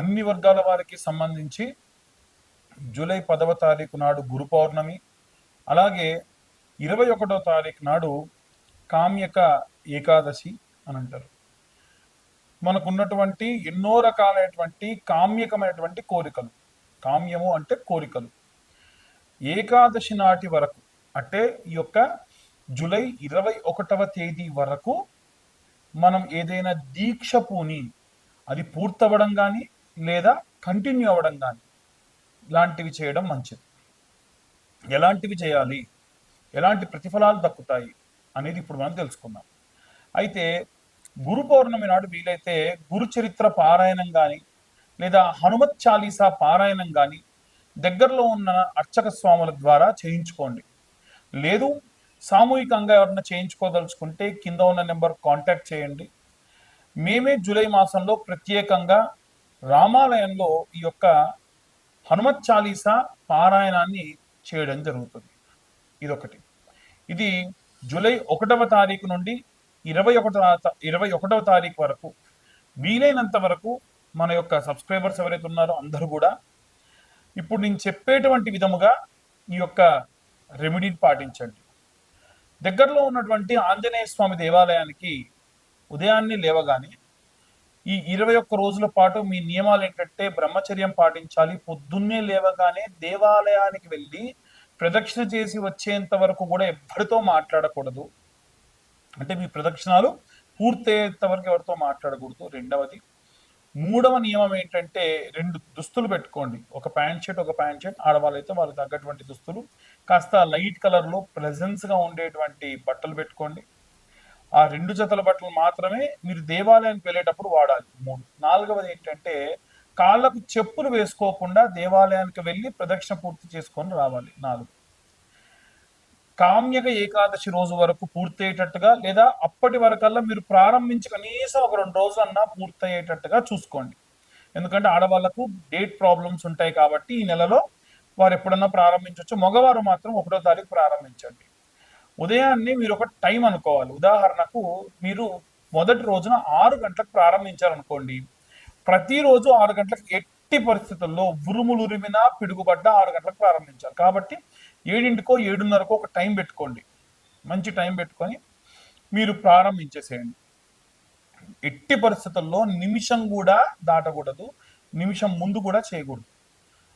అన్ని వర్గాల వారికి సంబంధించి జూలై పదవ తారీఖు నాడు గురు పౌర్ణమి అలాగే ఇరవై ఒకటో తారీఖు నాడు కామ్యక ఏకాదశి అని అంటారు. మనకున్నటువంటి ఎన్నో రకాలైనటువంటి కామ్యకమైనటువంటి కోరికలు. కామ్యము అంటే కోరికలు. ఏకాదశి నాటి వరకు అంటే ఈ యొక్క జూలై ఇరవై ఒకటవ తేదీ వరకు మనం ఏదైనా దీక్ష పూని అది పూర్తవ్వడం కానీ లేదా కంటిన్యూ అవ్వడం కానీ. ఇలాంటివి చేయడం మంచిది. ఎలాంటివి చేయాలి? ఎలాంటి ప్రతిఫలాలు దక్కుతాయి? అనేది ఇప్పుడు మనం తెలుసుకుందాం. అయితే గురు పౌర్ణమి నాడు వీలైతే గురు చరిత్ర పారాయణం కానీ లేదా హనుమత్ చాలీసా పారాయణం కానీ దగ్గరలో ఉన్న అర్చక స్వాముల ద్వారా చేయించుకోండి. లేదు సామూహికంగా ఎవరన్నా చేయించుకోదలుచుకుంటే కింద ఉన్న నెంబర్ కాంటాక్ట్ చేయండి. మేమే జూలై మాసంలో ప్రత్యేకంగా రామాలయంలో ఈ యొక్క హనుమత్ చాలీసా పారాయణాన్ని చేయడం జరుగుతుంది. ఇదొకటి. ఇది జూలై ఒకటవ తారీఖు నుండి ఇరవై ఒకటవ ఇరవై ఒకటవ తారీఖు వరకు వీలైనంత వరకు మన యొక్క సబ్స్క్రైబర్స్ ఎవరైతే ఉన్నారో అందరూ కూడా ఇప్పుడు నేను చెప్పేటువంటి విధముగా ఈ యొక్క రెమెడీని పాటించండి. దగ్గరలో ఉన్నటువంటి ఆంజనేయ స్వామి దేవాలయానికి ఉదయాన్నే లేవగానే ఈ ఇరవై ఒక్క రోజుల పాటు మీ నియమాలు ఏంటంటే బ్రహ్మచర్యం పాటించాలి. పొద్దున్నే లేవగానే దేవాలయానికి వెళ్ళి ప్రదక్షిణ చేసి వచ్చేంత వరకు కూడా ఎవరితో మాట్లాడకూడదు. అంటే మీ ప్రదక్షిణాలు పూర్తయ్యేంత వరకు ఎవరితో మాట్లాడకూడదు. రెండవది మూడవ నియమం ఏంటంటే రెండు దుస్తులు పెట్టుకోండి. ఒక ప్యాంట్ షర్ట్ ఒక ప్యాంట్ షర్ట్. ఆడవాళ్ళైతే వాళ్ళకి తగ్గటువంటి దుస్తులు. కాస్త లైట్ కలర్లో గా ఉండేటువంటి బట్టలు పెట్టుకోండి. ఆ రెండు జతల బట్టలు మాత్రమే మీరు దేవాలయానికి వెళ్ళేటప్పుడు వాడాలి. మూడు. నాలుగవది ఏంటంటే కాళ్ళకు చెప్పులు వేసుకోకుండా దేవాలయానికి వెళ్ళి ప్రదక్షిణ పూర్తి చేసుకొని రావాలి. నాలుగు. కామ్యక ఏకాదశి రోజు వరకు పూర్తయ్యేటట్టుగా లేదా అప్పటి వరకల్లా మీరు ప్రారంభించి కనీసం ఒక రెండు రోజులన్నా పూర్తయ్యేటట్టుగా చూసుకోండి. ఎందుకంటే ఆడవాళ్ళకు డేట్ ప్రాబ్లమ్స్ ఉంటాయి కాబట్టి ఈ నెలలో వారు ఎప్పుడన్నా ప్రారంభించవచ్చు మగవారు మాత్రం ఒకటో తారీఖు ప్రారంభించండి. ఉదయాన్నే మీరు ఒక టైం అనుకోవాలి. ఉదాహరణకు మీరు మొదటి రోజున ఆరు గంటలకు ప్రారంభించారనుకోండి. ప్రతిరోజు ఆరు గంటలకు ఎట్టి పరిస్థితుల్లో ఉరుములు ఉరిమినా పిడుగుబడ్డ ఆరు గంటలకు ప్రారంభించాలి. కాబట్టి ఏడింటికో ఏడున్నరకో ఒక టైం పెట్టుకోండి. మంచి టైం పెట్టుకొని మీరు ప్రారంభించేసేయండి. ఎట్టి పరిస్థితుల్లో నిమిషం కూడా దాటకూడదు. నిమిషం ముందు కూడా చేయకూడదు.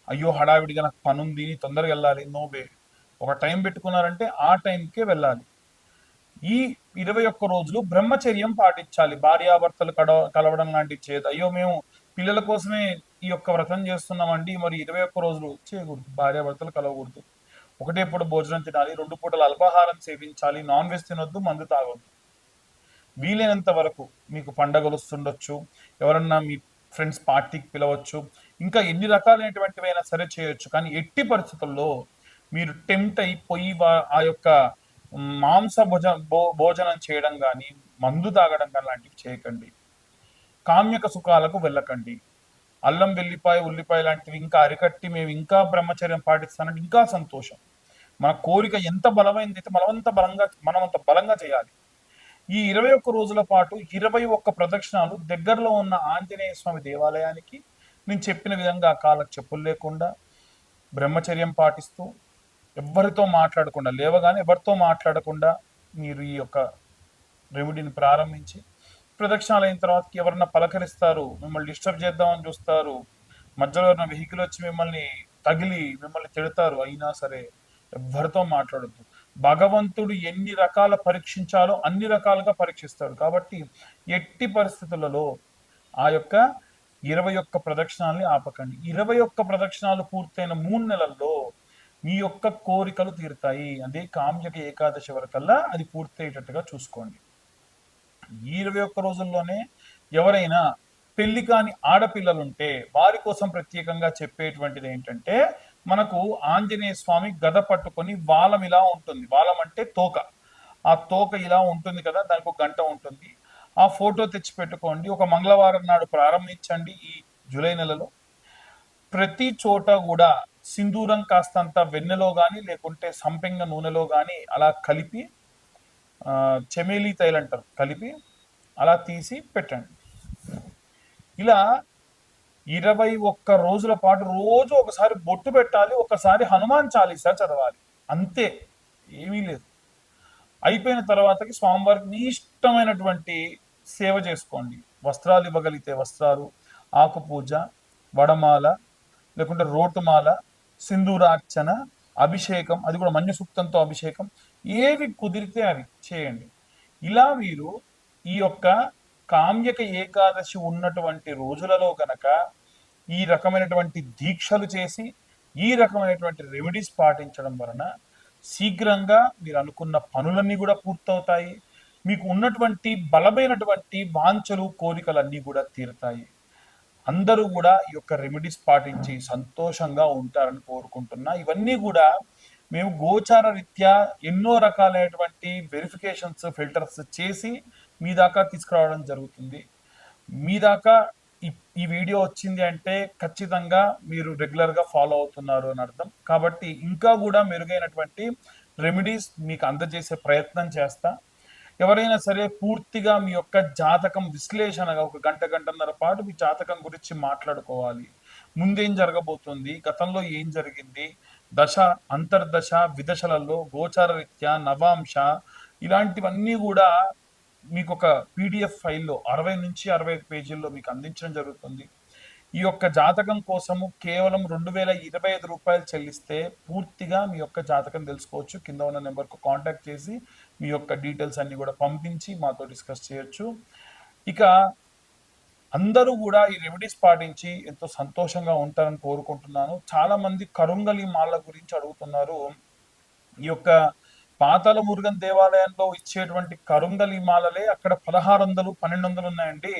అయ్యో హడావిడిగా నాకు పనుంది తొందరగా వెళ్ళాలి నో వే ఒక టైం పెట్టుకున్నారంటే ఆ టైంకే వెళ్ళాలి. ఈ ఇరవై ఒక్క రోజులు బ్రహ్మచర్యం పాటించాలి. భార్యాభర్తలు కడ కలవడం లాంటివి చేయదు అయ్యో మేము పిల్లల కోసమే ఈ యొక్క వ్రతం చేస్తున్నామండి. మరి ఇరవై ఒక్క రోజులు చేయకూడదు. భార్యాభర్తలు కలవకూడదు. ఒకటే పూట భోజనం తినాలి. రెండు పూటలు అల్పాహారం సేవించాలి. నాన్ వెజ్ తినొద్దు మందు తాగొద్దు. వీలైనంత వరకు మీకు పండగలు వస్తుండొచ్చు. ఎవరన్నా మీ ఫ్రెండ్స్ పార్టీకి పిలవచ్చు. ఇంకా ఎన్ని రకాలైనటువంటివైనా సరే చేయొచ్చు. కానీ ఎట్టి పరిస్థితుల్లో మీరు టెంప్ట్ అయిపోయి ఆ యొక్క మాంస భోజ భోజనం చేయడం కానీ మందు తాగడం కానీ లాంటివి చేయకండి. కామ్యక సుఖాలకు వెళ్ళకండి. అల్లం వెల్లిపాయ ఉల్లిపాయ లాంటివి ఇంకా అరికట్టి మేము ఇంకా బ్రహ్మచర్యం పాటిస్తానంటే ఇంకా సంతోషం. మన కోరిక ఎంత బలమైంది అయితే మనమంత బలంగా మనం అంత బలంగా చేయాలి. ఈ ఇరవై ఒక్క రోజుల పాటు ఇరవై ఒక్క ప్రదక్షిణాలు దగ్గరలో ఉన్న ఆంజనేయ స్వామి దేవాలయానికి నేను చెప్పిన విధంగా కాళ్ళకు చెప్పులు లేకుండా బ్రహ్మచర్యం పాటిస్తూ ఎవరితో మాట్లాడకుండా లేవగానే ఎవరితో మాట్లాడకుండా మీరు ఈ యొక్క రెమెడీని ప్రారంభించి ప్రదక్షిణాలు అయిన తర్వాత ఎవరన్నా పలకరిస్తారు మిమ్మల్ని డిస్టర్బ్ చేద్దామని చూస్తారు మధ్యలో ఎవరైనా వెహికల్ వచ్చి మిమ్మల్ని తగిలి మిమ్మల్ని తిడతారు అయినా సరే ఎవరితో మాట్లాడద్దు. భగవంతుడు ఎన్ని రకాల పరీక్షించాలో అన్ని రకాలుగా పరీక్షిస్తాడు. కాబట్టి ఎట్టి పరిస్థితులలో ఆ యొక్క ఇరవై ఒక్క ప్రదక్షిణాలని ఆపకండి. ఇరవై ఒక్క ప్రదక్షిణాలు పూర్తయిన మూడు నెలల్లో మీ యొక్క కోరికలు తీరుతాయి. అదే కామ్యక ఏకాదశి వరకల్లా అది పూర్తయ్యేటట్టుగా చూసుకోండి. ఈ ఇరవై ఒక్క రోజుల్లోనే ఎవరైనా పెళ్ళి కాని ఆడపిల్లలుంటే వారి కోసం ప్రత్యేకంగా చెప్పేటువంటిది ఏంటంటే మనకు ఆంజనేయ స్వామి గద పట్టుకొని వాలం ఇలా ఉంటుంది. వాలం అంటే తోక. ఆ తోక ఇలా ఉంటుంది కదా దానికి ఒక గంట ఉంటుంది. ఆ ఫోటో తెచ్చి పెట్టుకోండి ఒక మంగళవారం నాడు ప్రారంభించండి ఈ జూలై నెలలో. ప్రతి చోట కూడా సింధూరం కాస్తంత వెన్నెలో కానీ లేకుంటే సంపెంగ నూనెలో కానీ అలా కలిపి చెమేలి తైలు అంటారు కలిపి అలా తీసి పెట్టండి. ఇలా ఇరవై ఒక్క రోజుల పాటు రోజు ఒకసారి బొట్టు పెట్టాలి ఒకసారి హనుమాన్ చాలీసా చదవాలి. అంతే ఏమీ లేదు. అయిపోయిన తర్వాతకి స్వామివారికి మీ ఇష్టమైనటువంటి సేవ చేసుకోండి. వస్త్రాలు ఇవ్వగలిగితే వస్త్రాలు ఆకు పూజ వడమాల లేకుంటే రోటుమాల సింధూరార్చన అభిషేకం అది కూడా మన్య సూక్తంతో అభిషేకం ఏవి కుదిరితే అవి చేయండి. ఇలా మీరు ఈ యొక్క కామ్యక ఏకాదశి ఉన్నటువంటి రోజులలో కనుక ఈ రకమైనటువంటి దీక్షలు చేసి ఈ రకమైనటువంటి రెమెడీస్ పాటించడం వలన శీఘ్రంగా మీరు అనుకున్న పనులన్నీ కూడా పూర్తవుతాయి. మీకు ఉన్నటువంటి బలమైనటువంటి వాంఛలు కోరికలన్నీ కూడా తీరుతాయి. అందరూ కూడా ఈ యొక్క రెమెడీస్ పాటించి సంతోషంగా ఉంటారని కోరుకుంటున్నా. ఇవన్నీ కూడా మేము గోచార రీత్యా ఎన్నో రకాలైనటువంటి వెరిఫికేషన్స్ ఫిల్టర్స్ చేసి మీ దాకా తీసుకురావడం జరుగుతుంది. మీ దాకా ఈ- ఈ వీడియో వచ్చింది అంటే ఖచ్చితంగా మీరు రెగ్యులర్గా ఫాలో అవుతున్నారు అని అర్థం. కాబట్టి ఇంకా కూడా మెరుగైనటువంటి రెమెడీస్ మీకు అందజేసే ప్రయత్నం చేస్తా. ఎవరైనా సరే పూర్తిగా మీ యొక్క జాతకం విశ్లేషణగా ఒక గంట గంటన్నర పాటు మీ జాతకం గురించి మాట్లాడుకోవాలి. ముందేం జరగబోతుంది? గతంలో ఏం జరిగింది? దశ అంతర్దశ విదశలలో గోచార రీత్యా నవాంశ ఇలాంటివన్నీ కూడా మీకు ఒక పీడిఎఫ్ ఫైల్లో అరవై నుంచి అరవై పేజీల్లో మీకు అందించడం జరుగుతుంది. ఈ యొక్క జాతకం కోసము కేవలం రెండు వేల ఇరవై ఐదు రూపాయలు చెల్లిస్తే పూర్తిగా మీ యొక్క జాతకం తెలుసుకోవచ్చు. కింద ఉన్న నెంబర్కు కాంటాక్ట్ చేసి మీ యొక్క డీటెయిల్స్ అన్ని కూడా పంపించి మాతో డిస్కస్ చేయొచ్చు. ఇక అందరూ కూడా ఈ రెమెడీస్ పాటించి ఎంతో సంతోషంగా ఉంటారని కోరుకుంటున్నాను. చాలా మంది కరుంగలి మాల గురించి అడుగుతున్నారు. ఈ యొక్క పాతాల మురుగన్ దేవాలయంలో ఇచ్చేటువంటి కరుంగలి మాలలే అక్కడ పదహారు వందలు పన్నెండు వందలు ఉన్నాయండి.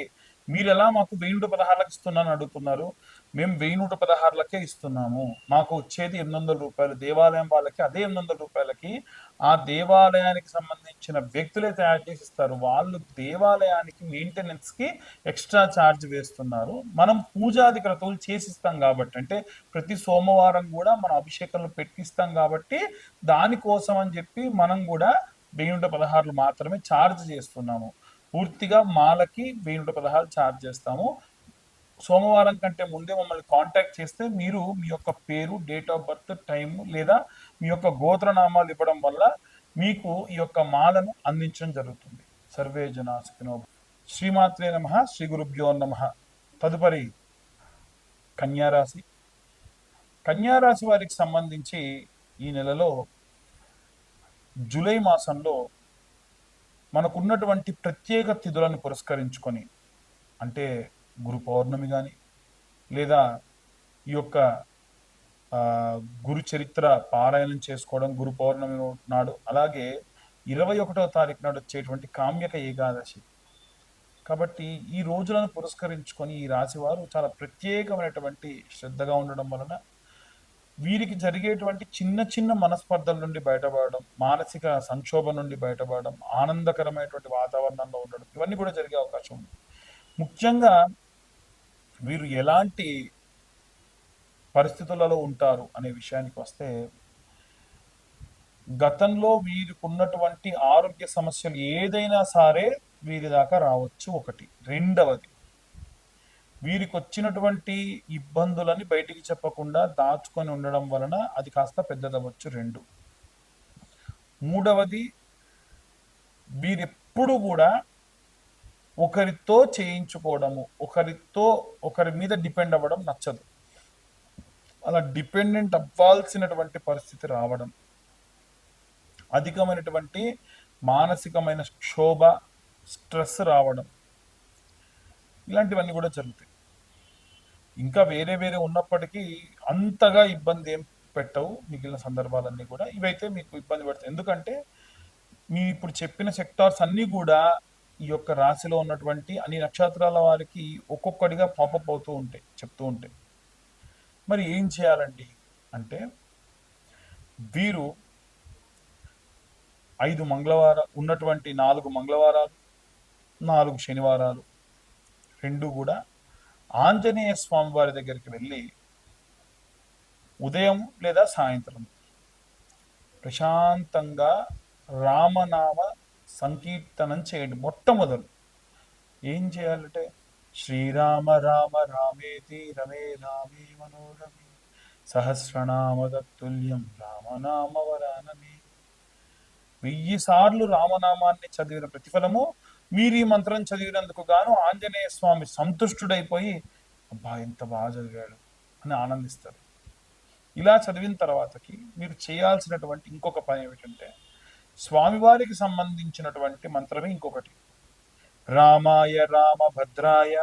మీరు ఎలా మాకు వెయ్యి నూట పదహారులకు ఇస్తున్నాను అడుగుతున్నారు? మేము వెయ్యి నూట పదహారులకే ఇస్తున్నాము. మాకు వచ్చేది ఎనిమిది వందల రూపాయలు. దేవాలయం వాళ్ళకి అదే ఎనిమిది వందల రూపాయలకి ఆ దేవాలయానికి సంబంధించిన వ్యక్తులే తయారు చేసి ఇస్తారు. వాళ్ళు దేవాలయానికి మెయింటెనెన్స్కి ఎక్స్ట్రా ఛార్జ్ వేస్తున్నారు. మనం పూజాది క్రతువులు చేసిస్తాం కాబట్టి అంటే ప్రతి సోమవారం కూడా మనం అభిషేకంలో పెట్టిస్తాం కాబట్టి దానికోసం అని చెప్పి మనం కూడా వెయ్యి నూట పదహారులు మాత్రమే ఛార్జ్ చేస్తున్నాము. పూర్తిగా మాలకి వెయ్యి నూట పదహారు ఛార్జ్ చేస్తాము. సోమవారం కంటే ముందే మమ్మల్ని కాంటాక్ట్ చేస్తే మీరు మీ యొక్క పేరు డేట్ ఆఫ్ బర్త్ టైం లేదా మీ యొక్క గోత్రనామాలు ఇవ్వడం వల్ల మీకు ఈ యొక్క మాలను అందించడం జరుగుతుంది. సర్వే జనా సుఖినో శ్రీమాత్రే నమ శ్రీ గురుభ్యో నమ. తదుపరి కన్యారాశి. కన్యారాశి వారికి సంబంధించి ఈ నెలలో జూలై మాసంలో మనకున్నటువంటి ప్రత్యేక తిథులను పురస్కరించుకొని అంటే గురు పౌర్ణమి కానీ లేదా ఈ యొక్క గురు చరిత్ర పారాయణం చేసుకోవడం గురు పౌర్ణమి నాడు అలాగే ఇరవై ఒకటో తారీఖు నాడు వచ్చేటువంటి కామ్యక ఏకాదశి. కాబట్టి ఈ రోజులను పురస్కరించుకొని ఈ రాశివారు చాలా ప్రత్యేకమైనటువంటి శ్రద్ధగా ఉండడం వలన వీరికి జరిగేటువంటి చిన్న చిన్న మనస్పర్ధల నుండి బయటపడడం మానసిక సంక్షోభం నుండి బయటపడడం ఆనందకరమైనటువంటి వాతావరణంలో ఉండడం ఇవన్నీ కూడా జరిగే అవకాశం ఉంది. ముఖ్యంగా వీరు ఎలాంటి పరిస్థితులలో ఉంటారు అనే విషయానికి వస్తే గతంలో వీరికి ఉన్నటువంటి ఆరోగ్య సమస్యలు ఏదైనా సరే వీరి దాకా రావచ్చు ఒకటి. రెండవది వీరికి వచ్చినటువంటి ఇబ్బందులని బయటికి చెప్పకుండా దాచుకొని ఉండడం వలన అది కాస్త పెద్దదవచ్చు రెండు. మూడవది వీరెప్పుడు కూడా ఒకరితో చేయించుకోవడము ఒకరితో ఒకరి మీద డిపెండ్ అవ్వడం నచ్చదు. అలా డిపెండెంట్ అవ్వాల్సినటువంటి పరిస్థితి రావడం అధికమైనటువంటి మానసికమైన క్షోభ స్ట్రెస్ రావడం ఇలాంటివన్నీ కూడా జరుగుతాయి. ఇంకా వేరే వేరే ఉన్నప్పటికీ అంతగా ఇబ్బంది ఏం పెట్టవు. మిగిలిన సందర్భాలన్నీ కూడా ఇవైతే మీకు ఇబ్బంది పెడతాయి. ఎందుకంటే మీ ఇప్పుడు చెప్పిన సెక్టార్స్ అన్నీ కూడా ఈ యొక్క రాశిలో ఉన్నటువంటి అన్ని నక్షత్రాల వారికి ఒక్కొక్కటిగా పాపప్ అవుతూ ఉంటాయి చెప్తూ ఉంటాయి. మరి ఏం చేయాలండి అంటే వీరు ఐదు మంగళవారం ఉన్నటువంటి నాలుగు మంగళవారాలు నాలుగు శనివారాలు రెండు కూడా ఆంజనేయ స్వామి వారి దగ్గరికి వెళ్ళి ఉదయం లేదా సాయంత్రం ప్రశాంతంగా రామనామ సంకీర్తనం చేయండి. మొట్టమొదలు ఏం చేయాలంటే శ్రీరామ రామ రామేతి రమే రామే మనోరమే సహస్రనామ తత్తుల్యం రామనామ వరానమే. వెయ్యి సార్లు రామనామాన్ని చదివిన ప్రతిఫలము మీరు ఈ మంత్రం చదివినందుకు గాను ఆంజనేయ స్వామి సంతుష్టుడైపోయి అబ్బా ఎంత బాగా చదివాడు అని ఆనందిస్తారు. ఇలా చదివిన తర్వాతకి మీరు చేయాల్సినటువంటి ఇంకొక పని ఏమిటంటే స్వామివారికి సంబంధించినటువంటి మంత్రమే ఇంకొకటి. రామాయ రామభద్రాయ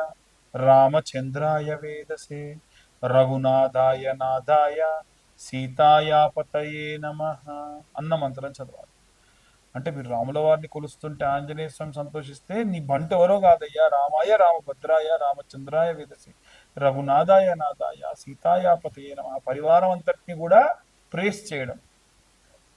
రామచంద్రాయ వేదసే రఘునాథాయ నాదాయ సీతాయాపతయే నమ అన్న మంత్రం చదవాలి. అంటే మీరు రాముల వారిని కొలుస్తుంటే ఆంజనేయ స్వామి సంతోషిస్తే నీ బంట ఎవరో కాదయ్యా? రామాయ రామభద్రాయ రామచంద్రాయ వేదసి. రఘునాథాయ నాదాయ సీతాయాపతయే ఆ పరివారం అంతటిని కూడా ప్రేస్ చేయడం.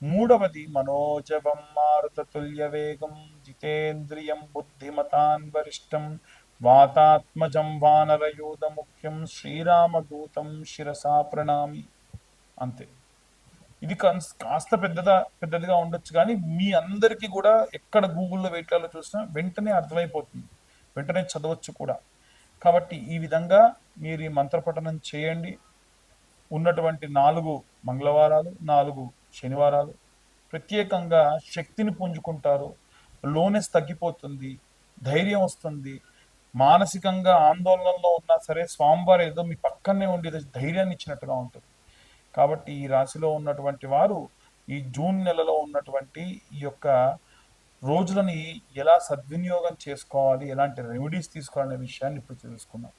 మూడవది మనోజవం మారుతతుల్య వేగం జితేంద్రియం బుద్ధిమతాన్ వరిష్టం వాతాత్మజం వానరయూధ ముఖ్యం శ్రీరామదూతం శిరసా ప్రణామి. అంతే. ఇది కాస్త పెద్దదా పెద్దదిగా ఉండొచ్చు. కానీ మీ అందరికీ కూడా ఎక్కడ గూగుల్లో వెయిట్లలో చూసినా వెంటనే అర్థమైపోతుంది. వెంటనే చదవచ్చు కూడా. కాబట్టి ఈ విధంగా మీరు ఈ మంత్రపఠనం చేయండి. ఉన్నటువంటి నాలుగు మంగళవారాలు నాలుగు శనివారాలు ప్రత్యేకంగా శక్తిని పుంజుకుంటారు. లోనెస్ తగ్గిపోతుంది. ధైర్యం వస్తుంది. మానసికంగా ఆందోళనలో ఉన్నా సరే స్వామివారు ఏదో మీ పక్కనే ఉండేది ధైర్యాన్ని ఇచ్చినట్టుగా ఉంటుంది. కాబట్టి ఈ రాశిలో ఉన్నటువంటి వారు ఈ జూన్ నెలలో ఉన్నటువంటి ఈ యొక్క రోజులని ఎలా సద్వినియోగం చేసుకోవాలి ఎలాంటి రెమెడీస్ తీసుకోవాలనే విషయాన్ని ఇప్పుడు తెలుసుకున్నాం